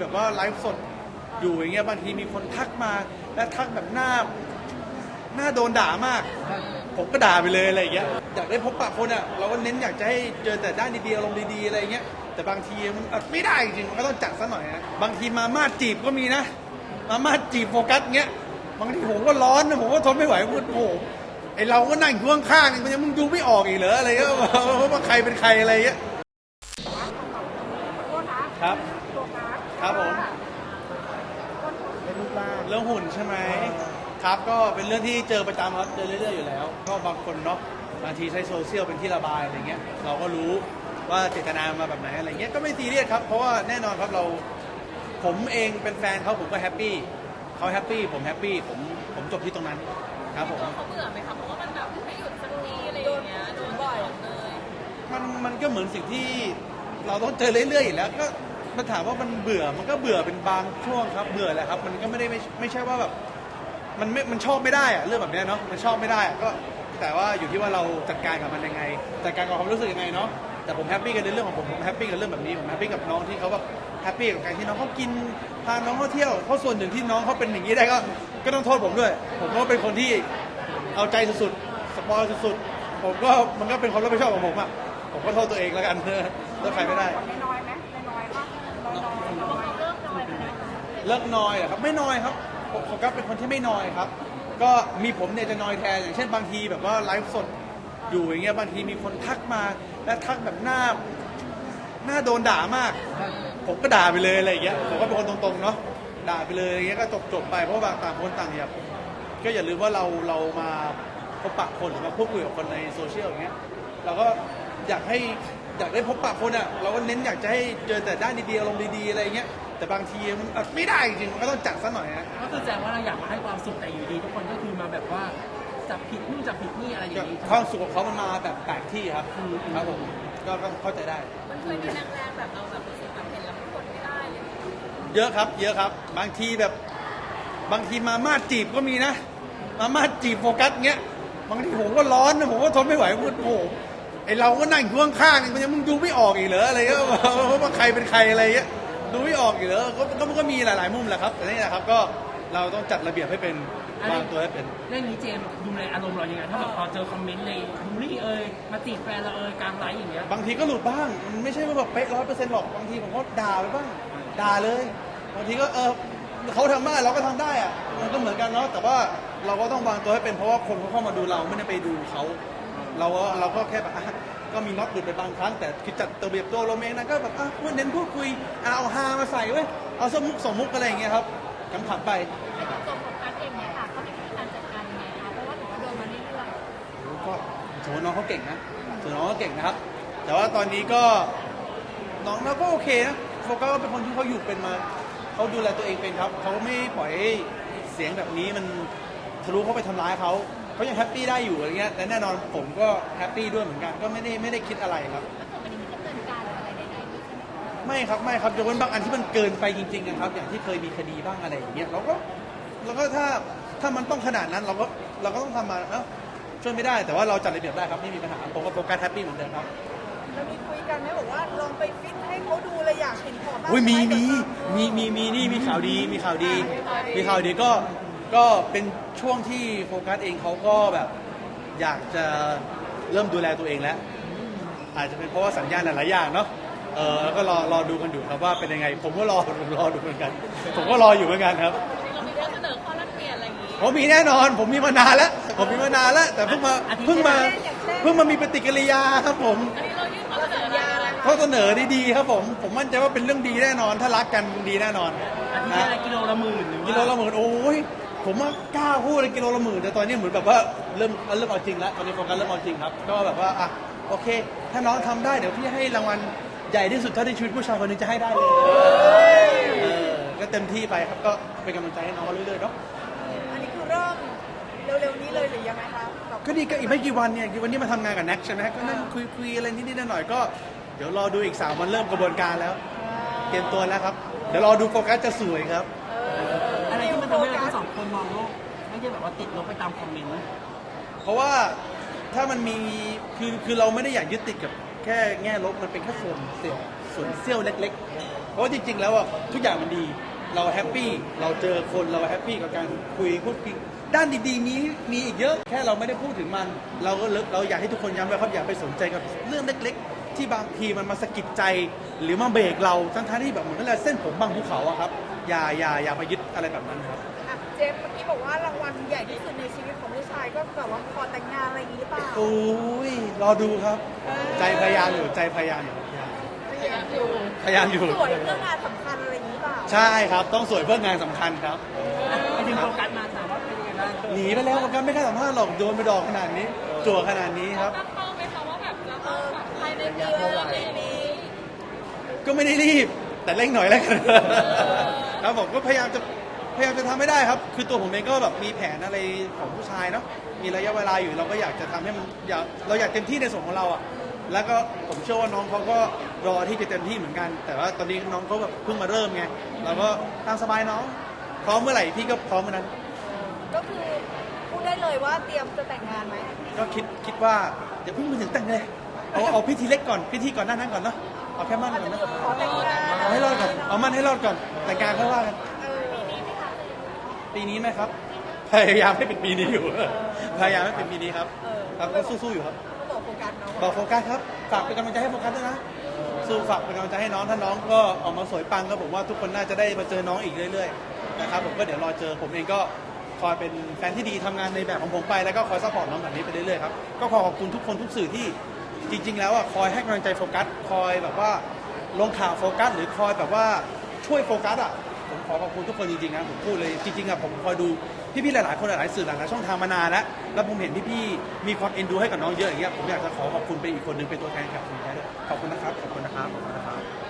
แบบว่าไลฟ์สดอยู่อย่างเงี้ยบางทีมีคนทักมา และทักแบบหน้าหน้าโดนด่ามาก ผมก็ด่าไปเลยอะไรอย่างเงี้ยอยากได้พบปะคนอะเราก็เน้นอยากจะให้เจอแต่ด้านดีๆอารมณ์ดีๆอะไรอย่างเงี้ยแต่บางทีมันอะไม่ได้จริงๆมันก็ต้องจัดซะหน่อยนะบางทีมาม่าจีบก็มีนะ มาม่าจีบโฟกัสเงี้ยบางทีผมก็ร้อนนะผมก็ทนไม่ไหวผมโอ้โหไอเราก็นั่งอยู่ข้างๆมันยังมึงดูไม่ออกอีกเหรออะไรเงี้ยว่าใครเป็นใครอะไรเงี้ยครับ ครับผม เป็นรูปร่าง เรื่องหุ่นใช่ไหมครับก็เป็นเรื่องที่เจอประจำครับเจอเรื่อยๆอยู่แล้ว ก็บางคนเนาะบางทีใช้โซเชียลเป็นที่ระบายอะไรเงี้ยเราก็รู้ว่าเจตนามาแบบไหนอะไรเงี้ยก็ไม่ซีเรียสครับเพราะว่าแน่นอนครับเราผมเองเป็นแฟนเขาผมก็แฮปปี้เขาแฮปปี้ผมแฮปปี้ผมผมจบที่ตรงนั้นครับผมเขาเบื่อไหมคะเพราะว่ามันแบบไม่หยุดสักทีอะไรอย่างเงี้ยโดนบ่อยเลยมันมันก็เหมือนสิ่งที่เราต้องเจอเรื่อยๆอยู่แล้วก็ มันถามว่ามันเบื่อมันก็เบื่อเป็นบางช่วงครับเบื่อแหละครับ มันก็ไม่ได้ไม่ไม่ใช่ว่าแบบมันไม่มันชอบไม่ได้อะเรื่องแบบเนี้ยเนาะมันชอบไม่ได้อะก็แต่ว่าอยู่ที่ว่าเราจัดการกับมันยังไงจัดการกับความรู้สึกยังไงเนาะแต่ผมแฮปปี้กับในเรื่องของผมผมแฮปปี้กับเรื่องแบบนี้ผมแฮปปี้กับน้องที่เขาแบบแฮปปี้กับการที่น้องเขากินพาน้องเขาเที่ยวเพราะส่วนหนึ่งที่น้องเขาเป็นอย่างนี้ได้ก็ก็ต้องโทษผมด้วย ผมก็เป็นคนที่เอาใจสุดๆสปอยสุดๆผมก็มันก็เป็นความรับผิดชอบของผมอะผมก็โทษตัวเองแล้วกันเออโทษใครไม่ได้ น้อยไหมน้อยป่ะน้อยน้อย เลิกน้อยไปแล้ว เลิกนอยเหรอครับไม่นอยครับผมผมก็เป็นคนที่ไม่นอยครับ ก็มีผมเนี่ยจะนอยแทนอย่างเช่นบางทีแบบว่าไลฟ์สดอยู่อย่างเงี้ยบางทีมีคนทักมา และทักแบบหน้าหน้าโดนด่ามาก ผมก็ด่าไปเลยอะไรอย่างเงี้ยผมก็เป็นคนตรงๆเนาะด่าไปเลยอย่างเงี้ยก็จบจบไปเพราะว่าต่างคนต่างเนี่ยก็อย่าลืมว่าเราเรามาพบปะคนหรือมาพูดคุยกับคนในโซเชียลอย่างเงี้ยเราก็อยากให้ อยากได้พบปะคนอะเราก็เน้นอยากจะให้เจอแต่ด้านดีๆอารมณ์ดีๆอะไรอย่างเงี้ยแต่บางทีมันอะไม่ได้จริงๆมันก็ต้องจัดซะหน่อยนะก็คือแสดงว่าเราอยากมาให้ความสุขแต่อยู่ดีทุกคนก็คือมาแบบว่าจับผิดนู่นจับผิดนี่อะไรอย่างนี้ความสุขของเขามันมาแบบแปลกที่ครับครับผมก็ก็เข้าใจได้ มันเคยมีแรงๆแบบเราแบบรู้สึกแบบเห็นแล้วมันทนไม่ได้เลยเยอะครับเยอะครับ บางทีแบบบางทีมาม่าจีบก็มีนะ มาม่าจีบโฟกัสเงี้ยบางทีผมก็ร้อนนะผมก็ทนไม่ไหวผมโอ้โห ไอเราก็นั่งอยู่ข้างๆมันยังมึงดูไม่ออกอีกเหรออะไรเงี้ยว่าใครเป็นใครอะไรเงี้ยดูไม่ออกอีกเหรอก็ก็มันก็มีหลายๆมุมแหละครับแต่นี่แหละครับก็เราต้องจัดระเบียบให้เป็นวางตัวให้เป็นเรื่องนี้เจมส์ดูแลอารมณ์เรายังไงถ้าแบบพอเจอคอมเมนต์ในบูลลี่เอ่ยมาจีบแฟนเราเอ่ยกลางไลฟ์อย่างเงี้ยบางทีก็หลุดบ้างมันไม่ใช่ว่าแบบเป๊ะร้อยเปอร์เซ็นต์หรอกบางทีผมก็ด่าไปบ้างด่าเลยบางทีก็เออเขาทำได้เราก็ทำได้อะมันก็เหมือนกันเนาะแต่ว่าเราก็ต้องวางตัวให้เป็นเพราะว่าคนเขาเข้ามาดูเราไม่ได้ไปดูเขา เราก็เราก็แค่แบบอะก็มีน็อตหลุดไปบางครั้ง แต่คือจัดตัวเบียบตัวเราเองนะก็แบบอะพูดเน้นพูดคุยอะเอาฮามาใส่เว้ยเอาสมมุกสมมุกอะไรอย่างเงี้ยครับขำๆไป แต่กับตัวโฟกัสเองเนี่ยค่ะเขามีวิธีการจัดการยังไงคะเพราะว่าถือว่าโดนมาเรื่อยก็ถือว่าน้องเขาเก่งนะถือน้องเขาเก่งนะครับ แต่ว่าตอนนี้ก็น้องเราก็โอเคนะโฟกัสก็เป็นคนที่เขาอยู่เป็นมาเขาดูแลตัวเองเป็นครับ เขาไม่ปล่อยให้เสียงแบบนี้มันทะลุเข้าไปทำร้ายเขา เขายังแฮปปี้ได้อยู่อะไรเงี้ยและแน่นอนผมก็แฮปปี้ด้วยเหมือนกันก็ไม่ได้ไม่ได้คิดอะไรครับๆแล้วตัวไม่ได้มีดำเนินการอะไรใดๆด้วยใช่ไหมคะไม่ครับไม่ครับยกเว้นบางอันที่มันเกินไปจริงๆนะครับ อย่างที่เคยมีคดีบ้างอะไรอย่างเงี้ยเราก็เราก็ถ้าถ้ามันต้องขนาดนั้นเราก็เราก็ต้องทำมาเอ้าช่วยไม่ได้แต่ว่าเราจัดระเบียบได้ครับไม่มีปัญหาผมกับโฟกัสแฮปปี้เหมือนเดิมครับแล้วมีคุยกันไหมบอกว่าลองไปฟิตให้เขาดูเลยอยากเห็นของบ้างอุ้ยมีไหมีมีมีมีนี่มีข่าวดีมีข่าวดี มีข่าวดีก็ ก็เป็นช่วงที่โฟกัสเองเขาก็แบบอยากจะเริ่มดูแลตัวเองแล้ว อาจจะเป็นเพราะว่าสัญญาณหลายๆอย่างเนาะเออแล้วก็รอรอดูกันอยู่ครับว่าเป็นยังไง ผมก็รอผมรอดูเหมือนกัน ผมก็รออยู่เหมือนกันครับเรามีข้อเสนอข้อแลกเปลี่ยนอะไรอย่างงี้ผมมีแน่นอน ผมมีมานานแล้ว ผมมีมานานแล้ว แต่เพิ่งมาเพิ่งมาเพิ่งมามีปฏิกิริยาครับผมอันนี้เรายื่นข้อเสนออะไรคะเขาเสนอดีๆครับผม ผมมั่นใจว่าเป็นเรื่องดีแน่นอน ถ้ารักกันดีแน่นอนอันนี้นะอะไรกิโลละหมื่นหรือว่ากิโลละหมื่นโอ้ย ผมว่ากล้าพูดเลยกิโลละหมื่นแต่ตอนนี้เหมือนแบบว่าเริ่มเริ่มเอาจริงแล้วตอนนี้โฟกัสเริ่มเอาจริงครับ ก็แบบว่าอะโอเค ถ้าน้องทำได้เดี๋ยวพี่ให้รางวัลใหญ่ที่สุดเท่าที่ชีวิตผู้ชายคนหนึงจะให้ได้เลยเออก็เต็มที่ไปครับก็เป็นกำลังใจให้น้องเรื่อยๆเนาะอันนี้คือเริ่มเร็วๆนี้เลยหรือยังไงคะแบบก็ดีก็อีกไม่กี่วันเนี่ยวันนี้มาทำงานกับแน็กใช่ไหมก็นั่งคุยคุยอะไรนิดๆหน่อยๆก็เดี๋ยวรอดูอีกสามวันเริ่มกระบวนการแล้ว เตรียมตัวแล้วครับ เดี๋ยวรอดูโฟกัสจะสวยครับ อะไรที่มันทำให้เรา ไม่แบบว่าติดลบไปตามคอมเมนต์เพราะว่าถ้ามันมีคือคือเราไม่ได้อยากยึดติดกับแค่แง่ลบมันเป็นแค่ส่วนเสี้ยวส่วนเสี้ยวเล็ก ๆ เพราะว่าจริง ๆ แล้วอะทุกอย่างมันดี เราแฮปปี้เราเจอคนเราแฮปปี้กับการคุยพูดคุยด้านดีๆมีมีอีกเยอะแค่เราไม่ได้พูดถึงมัน เราก็เลิกเราอยากให้ทุกคนย้ำไว้ครับอย่าไปสนใจกับเรื่องเล็ก ๆ ที่บางทีมันมาสะกิดใจ หรือมาเบรกเราทั้งๆที่แบบเหมือนกับเส้นผมบางภูเขาอะครับอย่าอย่าอย่าไปยึดอะไรแบบนั้นครับ เจมส์เมื่อกี้บอกว่ารางวัลใหญ่ที่สุดในชีวิตของผู้ชายก็แบบว่าขอแต่งงานอะไรอย่างนี้หรือเปล่าโอ้ยรอดูครับ ใจพยายามอยู่ใจพยายามอยู่พยายามอยู่พยายามอยู่สวยเรื่องงานสำคัญอะไรอย่างนี้หรือเปล่าใช่ครับ ต้องสวยเพื่องานสำคัญครับไปถึงโฟกัสมาถามว่าเป็นยังไงบ้างหนีไปแล้วกันไม่กล้าสัมภาษณ์หรอกโดนไปดอกขนาดนี้ จั่วขนาดนี้ครับ ตั้งเป้าไหมคะว่าแบบจะเอต้องอแบบภายในปีเออปีนี้ก็ไม่ได้รีบ แต่เร่งหน่อยแล้วกันครับผมก็พยายามจะ พยายามจะทำให้ได้ครับ คือตัวผมเองก็แบบมีแผนอะไรของผู้ชายเนาะ มีระยะเวลาอยู่เราก็อยากจะทำให้มันอยากเราอยากเต็มที่ในส่วนของเราอะ แล้วก็ผมเชื่อว่าน้องเขาก็รอที่จะเต็มที่เหมือนกัน แต่ว่าตอนนี้น้องเขาแบบเพิ่งมาเริ่มไง เราก็ตามสบายน้อง พร้อมเมื่อไหร่พี่ก็พร้อมเมื่อนั้น ก็คือพูดได้เลยว่าเตรียมจะแต่งงานไหมก็คิดคิดว่าอย่าเพิ่งไปถึงแต่งเลย เอาเอาพิธีเล็กก่อนพิธีก่อนหน้านั้นก่อนเนาะ เอาแค่มั่นอาจก่อจะนมีนะแบบขอแต่งงานเอาให้รอดก่อน เอามั่นให้รอดก่อนแต่งงานค่อยว่ากันเออ ปีนี้ไหมครับ พยายามให้เป็นปีนี้อยู่ พยายามให้เป็นปีนี้ครับเออ ครับก็สู้ๆอยู่ครับ ก็บอกโฟกัสเนาะบอกโฟกัสครับ ฝากเป็นกำลังใจให้โฟกัสด้วยนะ สู้ฝากเป็นกำลังใจให้น้อง ถ้าน้องก็ออกมาสวยปังก็ผมว่าทุกคนน่าจะได้มาเจอน้องอีกเรื่อยๆ นะครับผมก็เดี๋ยวรอเจอผมเองก็คอยเป็นแฟนที่ดีทำงานในแบบของผมไปแล้วก็คอยซัพพอร์ตน้องแบบนี้ไปเรื่อยๆครับ ก็ขอขอบคุณทุกคนทุกสื่อที่จริง ๆ แล้วอะคอยให้กำลังใจโฟกัส คอยแบบว่าลงข่าวโฟกัส หรือคอยแบบว่าช่วยโฟกัสอะผม ขอขอบคุณทุกคนจริงๆนะผมพูดเลยจริงๆอะผมคอยดูพี่ๆหลายๆคนหลายๆสื่อหลายๆช่องทางมานานแล้วแล้วผมเห็นพี่ๆมีความเอ็นดูให้กับน้องเยอะอย่างเงี้ยผมอยากจะขอขอบคุณเป็นอีกคนหนึงเป็นตัวแทนกับคุณแท้ด้วยขอบคุณนะครับขอบคุณนะครับขอบคุณนะครับ